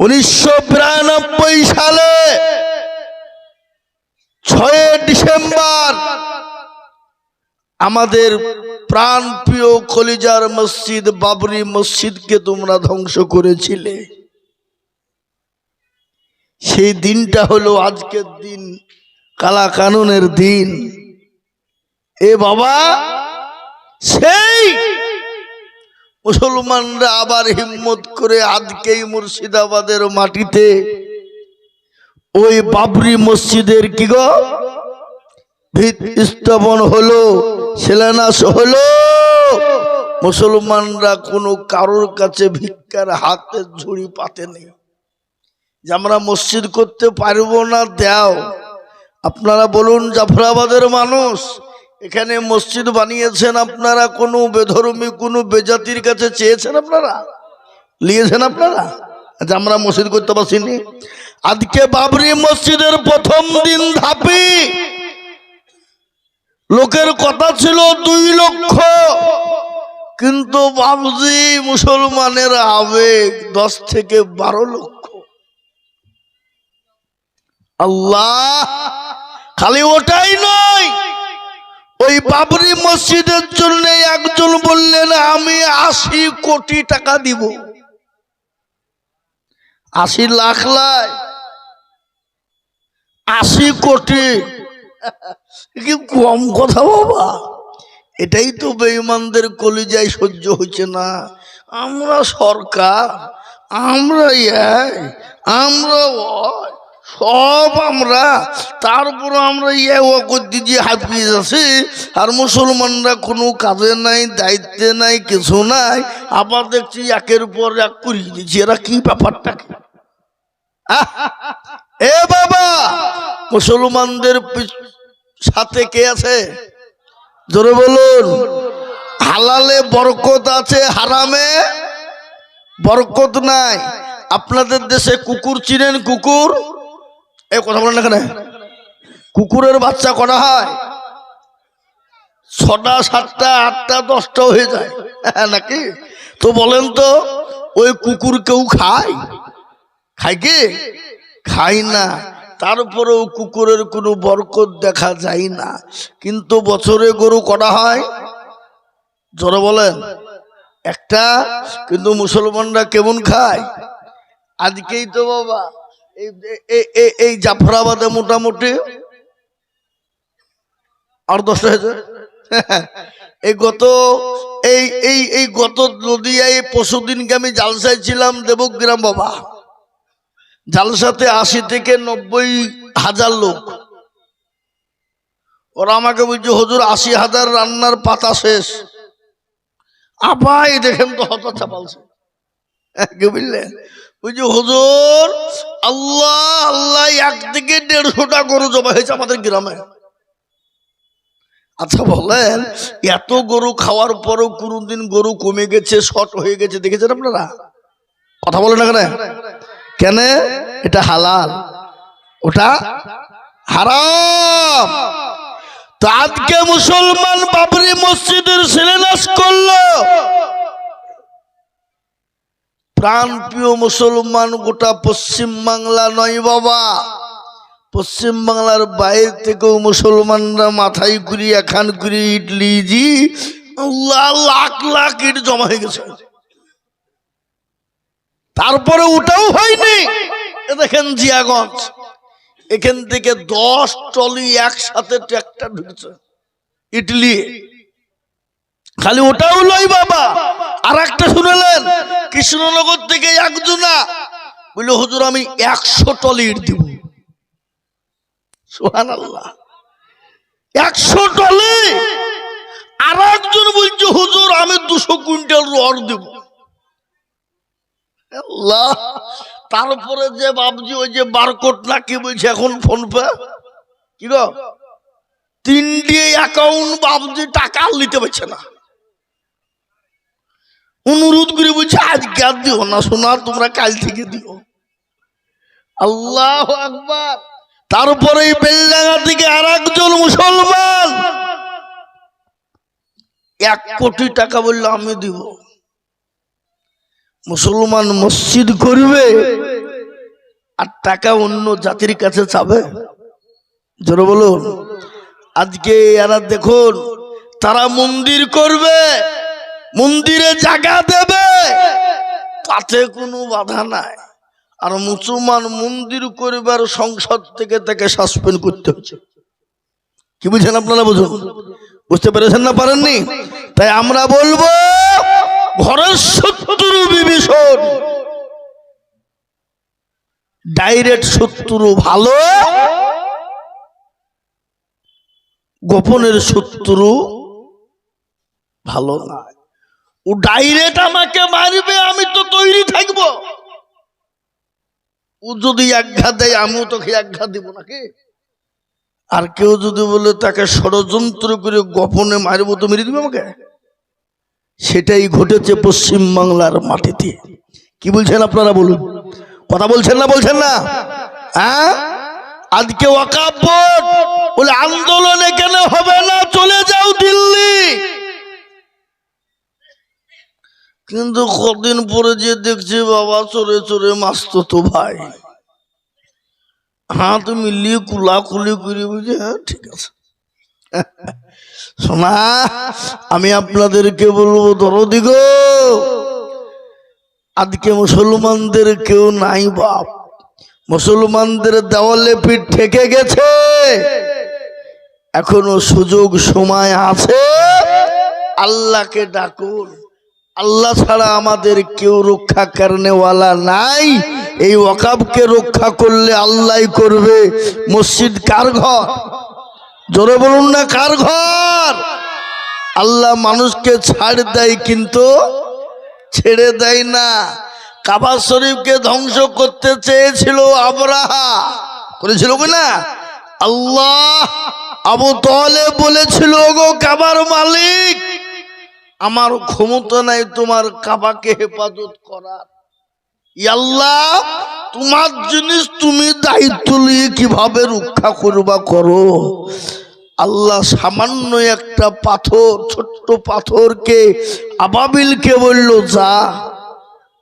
উনিশশো বিরানব্বই সালে ছয় ডিসেম্বর আমাদের প্রাণ প্রিয় খলিজার মসজিদ বাবরি মসজিদকে তোমরা ধ্বংস করেছিলে। সেই দিনটা হলো আজকের দিন কালা কানুনের দিন। এ বাবা সেই মুসলমানরা আবার হিম্মত করে আজকেই মুর্শিদাবাদের মাটিতে ওই বাবরি মসজিদের কি গো? ভিত স্থাপন হলো, শিলান্যাস হলো। মুসলমানরা কোনো কারোর কাছে ভিক্ষার হাতে ঝুড়ি পাতে নেই। যে আমরা মসজিদ করতে পারব না, দেও। আপনারা বলুন, জাফরাবাদের মানুষ এখানে মসজিদ বানিয়েছেন আপনারা, কোনো বেধর্মী, কোনো বেজাতির কাছে চেয়েছেন আপনারা? নিয়েছেন আপনারা? আচ্ছা আমরা মসজিদ করতে পারছিনি আজকে বাবরি মসজিদের প্রথম দিন ধাপি। লোকের কথা ছিল দুই লক্ষ। কিন্তু বাবজি মুসলমানের আবেগ দশ থেকে বারো লক্ষ। আল্লাহ, খালি ওটাই নয় ওই বাবরি মসজিদের জন্য একজন বললেন, আমি আশি কোটি টাকা দিব। আশি লাখ লাই। আশি কোটি। কি কম কথা বাবা? এটাই তো বেঈমানদের কলিজায় সহ্য হচ্ছে না। আমরা সরকার আমরা আমরা সব আমরা, তারপর আমরা ইয়ে ও করতে যে হাফিজ আছি আর মুসলমানরা কোনো কাজে নাই, দায়িত্বে নাই, কিছু নাই, আবার দেখছি একের পর এক করিয়ে দিচ্ছি। এরা কি ব্যাপারটা এ বাবা, মুসলমানদের সাথে কে আছে? জোরে বলুন। হালালে বরকত আছে, হারামে বরকত নাই। আপনাদের দেশে কুকুর চিনেন কুকুর? এ কথা বলেন এখানে। কুকুরের বাচ্চা করা হয়? ছটা সাতটা আটটা দশটা হয়ে যায়। হ্যাঁ, নাকি? তো বলেন তো ওই কুকুর কেউ খায়? খায় কি? খায় না। তারপরেও কুকুরের কোনো বরকত দেখা যায় না। কিন্তু বছরে গরু করা হয়? জোরে বলেন। একটা। কিন্তু মুসলমানরা কেমন খায়? আজকেই তো বাবা এই, এই- জাফরাবাদে মোটামুটি আর দশটা হয়েছে। এই গত, এই এই এই গত নদিয়ায় পরশুদিনকে আমি জালসায় ছিলাম দেবগ্রাম বাবা। জালসাতে আশি থেকে নব্বই হাজার লোক। ওরা আমাকে বলছে, হজুর, আশি হাজার রান্নার পাতা শেষ। আবাই দেখেন তো হত চাপালছে কি বুঝলেন বুঝছি হুজুর, আল্লাহ আল্লাহ একদিকে দেড়শোটা গরু জমা হয়েছে আমাদের গ্রামে। আচ্ছা বলেন, এত গরু খাওয়ার পরও কোনদিন গরু কমে গেছে, শর্ট হয়ে গেছে, দেখেছেন আপনারা? কথা বলেন না কেন? কেন? এটা হালাল। ওটা হারাম। তো আজকে মুসলমান বাবরি মসজিদের শিলান্যাস করল। প্রাণ প্রিয় মুসলমান, গোটা পশ্চিম বাংলা নয় বাবা। পশ্চিম বাংলার বাইরে থেকেও মুসলমানরা মাথায় ঘুরি এখান ঘুরি ইডলি জি লাখ লাখ ইট জমা হয়ে গেছে। তারপরে ওটাও হয়নি। দেখেন জিয়াগঞ্জ। এখান থেকে দশ টলি একসাথে ট্র্যাক্টর ঢুকছে। ইডলি। খালি ওটাও লয় বাবা। আর একটা শুনেলেন? কৃষ্ণনগর থেকে একজনা বলল, হুজুর, আমি একশো টলি ইট দিব একশো টলি? আর একজন বলছে, হুজুর, আমি দুশো কুইন্টাল রড দেব। আল্লাহ, তারপরে যে বাবজি, ওই যে বারকোট না কি বলছে, এখন ফোন পে? কি গো? তিনটে অ্যাকাউন্ট বাবজি টাকা নিতে পারছে না। অনুরোধ করে বলছে আজকে আর দিও না শোনা তোমরা কাল থেকে দিও। আল্লাহ আকবার। তারপরে এই বেলডাঙ্গা থেকে আর একজন মুসলমান। এক কোটি টাকা বললে, আমি দিব। মুসলমান মসজিদ করবে আর টাকা অন্য জাতির কাছে চাবে জোরে বলুন। আজকে এরা দেখুন, তারা মন্দির করবে। মন্দিরে জায়গা দেবে। তাতে কোনো বাধা নাই। আর মুসলমান মন্দির করবার সংসদ থেকে তাকে সাসপেন্ড করতে হচ্ছে কি বুঝছেন আপনারা বুঝুন? বুঝতে পেরেছেন না পারেননি? তাই আমরা বলব, ঘরের শত্রু বিভীষণ। ডাইরেক্ট শত্রু ভালো, গোপনের শত্রু ভালো না ও ডাইরেক্ট আমাকে মারবে, আমি তো তৈরি থাকব। ও যদি একঘাত দেয়, আমিও তোকে একঘাত দিব নাকি? আর কেউ যদি বলে তাকে ষড়যন্ত্র করে গোপনে মারবো, তো মেরে দিবে আমাকে? সেটাই ঘটেছে পশ্চিম বাংলার মাটিতে। কি বলছেন আপনারা বলুন? কথা বলছেন না বলছেন না? হ্যাঁ? আজকে ওয়াকাব বলে, আন্দোলন এখানে হবে না, চলে যাও দিল্লি। কিন্তু কদিন পরে যে দেখছি, বাবা চোরে চোরে মাস্ত তো ভাই। হাত মিলিয়ে কুলা কুলি করে বুঝে হ্যাঁ ঠিক আছে। শোনা আমি আপনাদেরকে বলব, ধরো দিগো আজকে মুসলমানদের কেউ নাই বাপ। মুসলমানদের দেওয়ালে পিঠ ঠেকে গেছে। এখনও সুযোগ সময় আছে। আল্লাহকে ডাকুন। আল্লাহ ছাড়া আমাদের কেউ রক্ষা কারণেওয়ালা নাই। এই ওয়াকাবকে রক্ষা করলে আল্লাহ করবে। মসজিদ কার ঘর? জোরে বলুন না, কার ঘর? আল্লাহ মানুষকে ছাড় দেয় কিন্তু ছেড়ে দেয় না। কাবা শরীফকে ধ্বংস করতে চেয়েছিল আবরাহা। করেছিল কি না? আল্লাহ আবু তলে বলেছিল গো কাবার মালিক আমার ক্ষমতা নাই তোমার কাবাকে হেফাজত করার। ই আল্লাহ, তোমার জিনিস তুমি দায়িত্ব নিয়ে কীভাবে রক্ষা করবা করো? আল্লাহ সামান্য একটা পাথর, ছোট্ট পাথরকে আবাবিলকে বলল, যা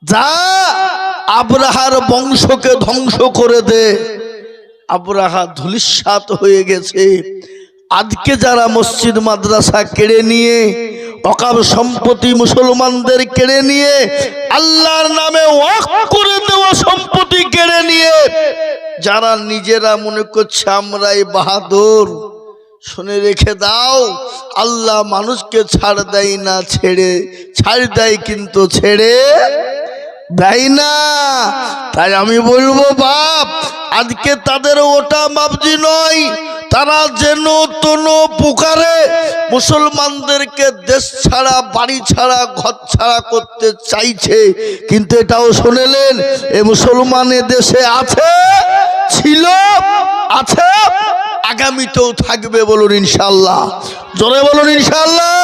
যা, আব্রাহার বংশকে ধ্বংস করে দে। আব্রাহা ধুলিস্বাত হয়ে গেছে। আজকে যারা মসজিদ মাদ্রাসা কেড়ে নিয়ে অকাব সম্পত্তি মুসলমানদের কেড়ে নিয়ে, আল্লাহর নামে ওয়াক করে দেওয়া সম্পত্তি কেড়ে নিয়ে, যারা নিজেরা মনে করছে আমরাই বাহাদুর, শুনে রেখে দাও, আল্লাহ মানুষকে ছাড় দেয় না, ছেড়ে, ছাড় দেয় কিন্তু ছেড়ে দেয় না। তাই আমি বলব, বাপ আজকে তাদের ওটা মাপজি নয়। তারা যেন তোনো পুকারে মুসলমানদেরকে দেশ ছাড়া, বাড়ি ছাড়া, ঘর ছাড়া করতে চাইছে। কিন্তু এটাও শুনেলেন, এ মুসলমানের দেশে আছে, ছিল, আছে, আগামীতেও থাকবে বলুন ইনশাল্লাহ জোরে বলুন ইনশাল্লাহ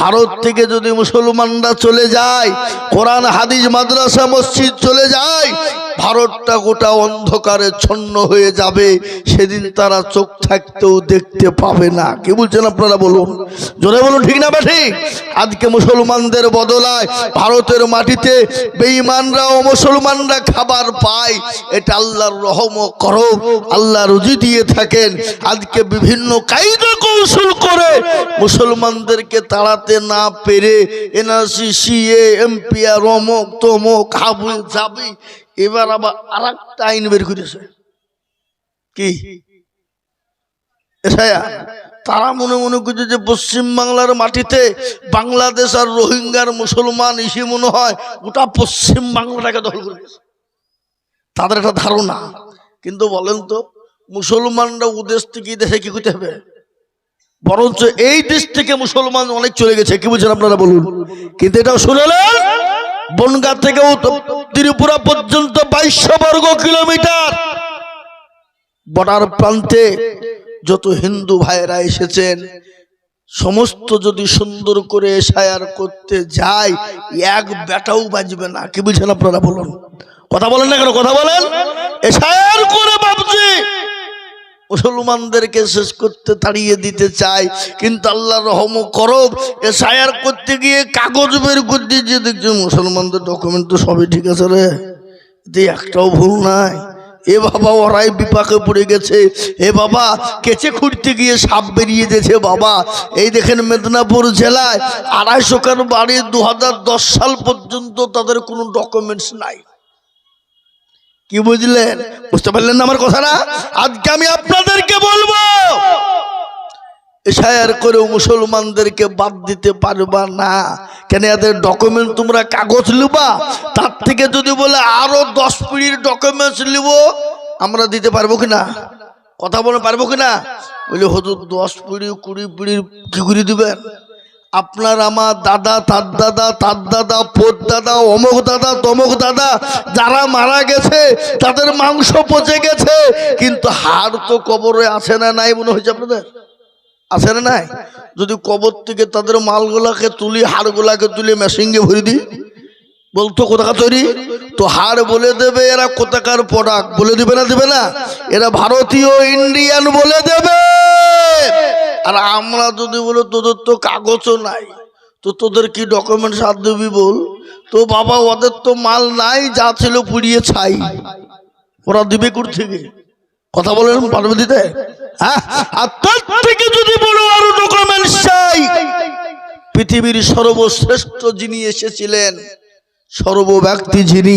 ভারত থেকে যদি মুসলমানরা চলে যায়, কোরআন, হাদিস, মাদ্রাসা, মসজিদ চলে যায় ভারতটা গোটা অন্ধকারে ছন্ন হয়ে যাবে, সেদিন তারা চোখ থাকতেও দেখতে পাবে না। কি বলছেন আপনারা বলুন? জোরে বলুন, ঠিক না বেঠি আজকে মুসলমানদের বদলায় ভারতের মাটিতে বেঈমানরা ও মুসলমানরা খাবার পায়। এটা আল্লাহর রহম ও করম, আল্লাহ রুজি দিয়ে থাকেন। আজকে বিভিন্ন কায়দা কৌশল করে মুসলমানদেরকে তাড়াতে না পেরে এনআরসি, সিএ এমপি আর অমক, তমক হাবু যাবি এবার আবার আর একটা আইন বের করেছে কি? তারা মনে মনে করছে যে পশ্চিম বাংলার মাটিতে বাংলাদেশ আর রোহিঙ্গার মুসলমান ইসে মনে হয় গোটা পশ্চিম বাংলাটাকে দখল করে তাদের একটা ধারণা। কিন্তু বলেন তো, মুসলমানরা ওদেশ থেকে দেশে কি করতে হবে? বরঞ্চ এই দেশ থেকে মুসলমান অনেক চলে গেছে। কি বুঝছেন আপনারা বলুন? কিন্তু এটাও শুনেলেন? বনগা থেকে ত্রিপুরা পর্যন্ত বাইশশো বর্গ কিলোমিটার। বর্ডার প্রান্তে যত হিন্দু ভাইয়েরা এসেছেন, সমস্ত যদি সুন্দর করে এসায়ার করতে যায়, এক বেটাও বাজবে না। কি বুঝছেন আপনারা বলুন? কথা বলেন না কেন? কথা বলেন। এসায়ার করে বাবজি মুসলমানদেরকে শেষ করতে তাড়িয়ে দিতে চায়, কিন্তু আল্লাহ রহম করব, এ সায়ার করতে গিয়ে কাগজ বের করতে গিয়ে দেখছি মুসলমানদের ডকুমেন্ট তো সবই ঠিক আছে রে। এতে একটাও ভুল নাই। এ বাবা, ওরাই বিপাকে পড়ে গেছে। এ বাবা, কেচে খুঁড়তে গিয়ে সাপ বেরিয়ে গেছে বাবা। এই দেখেন মেদিনীপুর জেলায় আড়াইশো কার বাড়ি দু হাজার দশ সাল পর্যন্ত তাদের কোনো ডকুমেন্টস নাই। কি বুঝলেন? বুঝতে পারলেন না আমার কথাটা? আজকে আমি আপনাদেরকে বলব, এশায়ার করে মুসলমানদেরকে বাদ দিতে পারবা না। কেন এদের ডকুমেন্ট তোমরা কাগজ লিবা? তার থেকে যদি বলে আরও দশ পিড়ির ডকুমেন্টস লিব, আমরা দিতে পারব কিনা? কথা বলে পারব কিনা? বলে হতো দশ পিড়ি কুড়ি পিড়ির কি করে দিবেন? আপনার আমার দাদা, তার দাদা তার দাদা পোত দাদা, অমুক দাদা, তমুক দাদা, যারা মারা গেছে, তাদের মাংস পচে গেছে, কিন্তু হাড় তো কবরে আছে না নাই মনে হয়েছে আপনাদের? আছে না নাই? যদি কবর থেকে তাদের মালগুলাকে তুলি, হাড়গুলাকে তুলে, মেশিনকে ভরে দিই, বলতো কোথাকার তৈরি? তো হাড় বলে দেবে, এরা কোথাকার প্রোডাক্ট বলে দিবে না দিবে না? এরা ভারতীয়, ইন্ডিয়ান বলে দেবে। আর আমরা যদি বলো, তোদের তো কাগজও নাই, তো তোদের কি ডকুমেন্টস হাত দিবি বল? তো বাবা, ওদের তো মাল নাই, যা ছিল পুড়িয়ে ছাই। ওরা দিবে কোর থেকে? কথা বলেন, পারবে দিতে? হ্যাঁ? আর থেকে যদি বলো চাই। পৃথিবীর সর্বশ্রেষ্ঠ যিনি এসেছিলেন সর্ব ব্যক্তি যিনি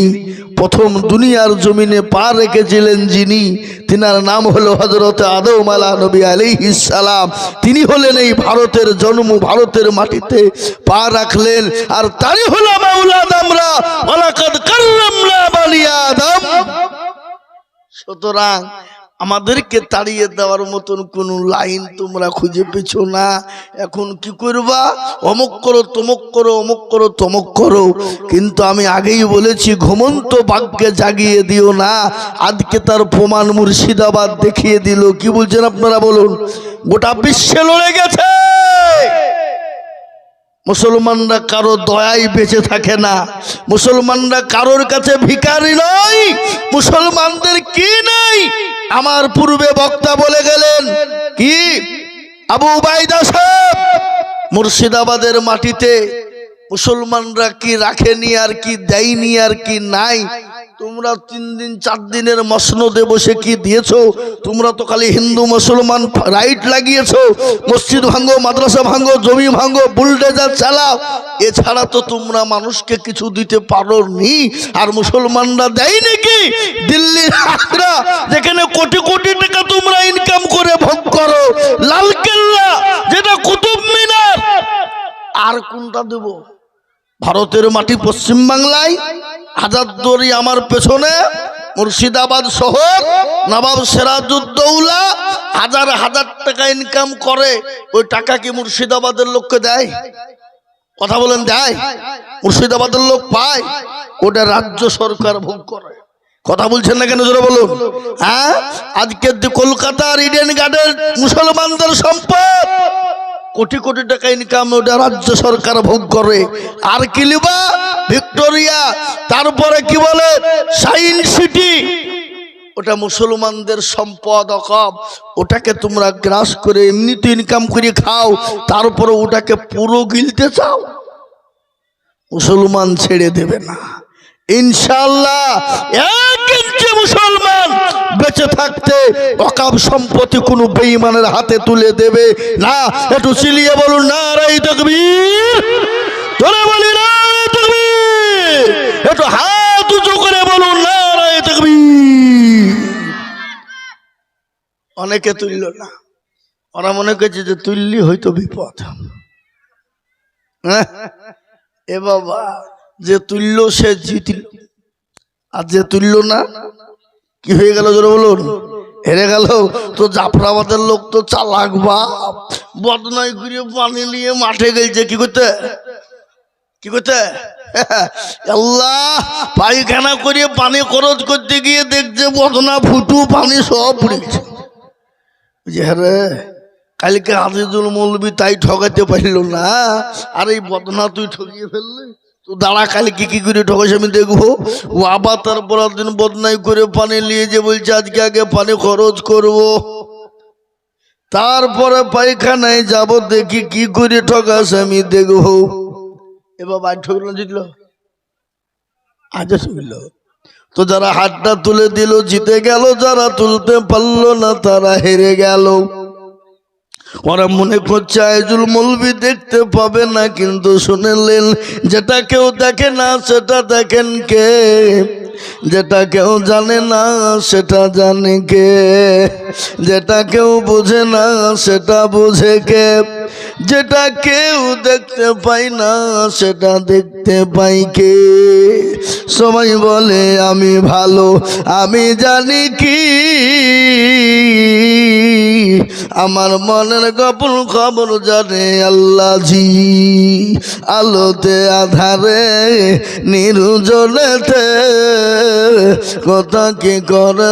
প্রথম দুনিয়ার জমিনে পা রেখেছিলেন যিনি, তিনার নাম হলো হজরত আদম আলা নবী আলী সালাম। তিনি হলেন এই ভারতের জন্ম, ভারতের মাটিতে পা রাখলেন। আর তারই হলো সুতরাং আমাদেরকে তাড়িয়ে দেওয়ার মতন কোনো লাইন তোমরা খুঁজে পেছো না। এখন কি করবা? অমুক করো, তমুক করো, অমুক করো, তমুক করো। কিন্তু আমি আগেই বলেছি, ঘুমন্ত বাক্যে জাগিয়ে দিও না। আজকে তার প্রমাণ মুর্শিদাবাদ দেখিয়ে দিল। কি বলছেন আপনারা বলুন? গোটা বিশ্বে লড়ে গেছে। মুসলমানরা কারও দয়াই বেঁচে থাকে না। মুসলমানরা কারোর কাছে ভিখারি নয়। মুসলমানদের কি নেই? আমার পূর্বে বক্তা বলে গেলেন কি? আবু বাইদা সাহেব মুর্শিদাবাদের মাটিতে মুসলমানরা কি রাখেনি আর কি দেয়নি আর কি নাই? তোমরা তিন দিন, চার দিনের মসনদে বসে কি দিয়েছ? তোমরা তো খালি হিন্দু, মুসলমান, রাইট লাগিয়েছ। মসজিদ ভাঙ্গো মাদ্রাসা ভাঙ্গো জমি ভাঙ্গো বুলডেজার চালাও। এছাড়া তো তোমরা মানুষকে কিছু দিতে পারো নি আর মুসলমানরা দেয় নাকি দিল্লির আগ্রা, যেখানে কোটি কোটি টাকা তোমরা ইনকাম করে ভোগ করো। লালকেল্লা, যেটা কুতুব মিনার। আর কোনটা দেবো? ভারতের মাটি পশ্চিম বাংলায় হাজারদুয়ারি আমার পেছনে, মুর্শিদাবাদ শহর, নবাব সেরাজুদ্দৌলা হাজার হাজার টাকা ইনকাম করে। ওই টাকা কি মুর্শিদাবাদের লোককে দেয়? কথা বলেন, দেয়। মুর্শিদাবাদের লোক পায়, ওটা রাজ্য সরকার ভোগ করে। কথা বলছেন না কেন? জোরে বলুন। হ্যাঁ? আজকে যে কলকাতার ইডেন গার্ডেন মুসলমানদের সম্পদ। কোটি কোটি টাকা ইনকাম ওটা রাজ্য সরকার ভোগ করে। আর কি লিবা? ভিক্টোরিয়া। তারপরে কি বলে? Science city. ওটা মুসলমানদের সম্পদ অকব ওটাকে তোমরা গ্রাস করে এমনিতে ইনকাম করে খাও। তারপরে ওটাকে পুরো গিলতে চাও। মুসলমান ছেড়ে দেবে না। ইনশাল্লাহ বেঁচে থাকতে অকাব সম্পত্তি কোনো বেঈমানের হাতে তুলে দেবে না। একটু চিলিয়ে বলুন না রাই তকবীর। ধরে বলি না তকবীর। একটু হাত উঁচু করে বলুন না রাই তকবীর। অনেকে তুলল না। ওরা মনে করছে যে তুললি হয়তো বিপদ। হ্যাঁ? এ বাবা, যে তুলল সে জিতিল। আর যে তুলল না কি হয়ে গেল জোরে বলুন? হেরে গেল? তো জাফরাবাদের লোক তো চালাক বা বদনাই করে পানি নিয়ে মাঠে গেছে কি করতে? কি করতে? আল্লাহ, পায়খানা করে পানি খরচ করতে গিয়ে দেখছে বদনা, ফুটু, পানি সব পড়ে গেছে। যে হ্যাঁ কালকে আজিজুল মৌলবি তাই ঠকাতে পারল না। আর এই বদনা তুই ঠকিয়ে ফেললি? তো দাঁড়া কালকে কি করে ঠকাইছে আমি দেখব? ও আবার তারপর দিন বদনাই করে পানি নিয়ে যে বলছে, আজকে আগে পানি খরচ করব। তারপরে পায়খানায় যাব, দেখি কি করে ঠকাস আমি দেখব। এবার বাড়ি ঠকল জিতল? আজ শুনল তো যারা হাতটা তুলে দিল, জিতে গেল, যারা তুলতে পারল না, তারা হেরে গেল। ওরা মনে করছে আইজুল মলবি দেখতে পাবে না, কিন্তু শুনেলেন যেটা কেউ দেখে না, সেটা দেখেন কে? যেটা কেউ জানে না, সেটা জানে কে? যেটা কেউ বোঝে না, সেটা বোঝে কে? যেটা কেউ দেখতে পাই না, সেটা দেখতে পাই কে? সবাই বলে, আমি ভালো, আমি জানি কি। আমার মনের গোপন খবর জানে আল্লাহ জি আলোতে আধারে নিরুজনেতে কথা কি করে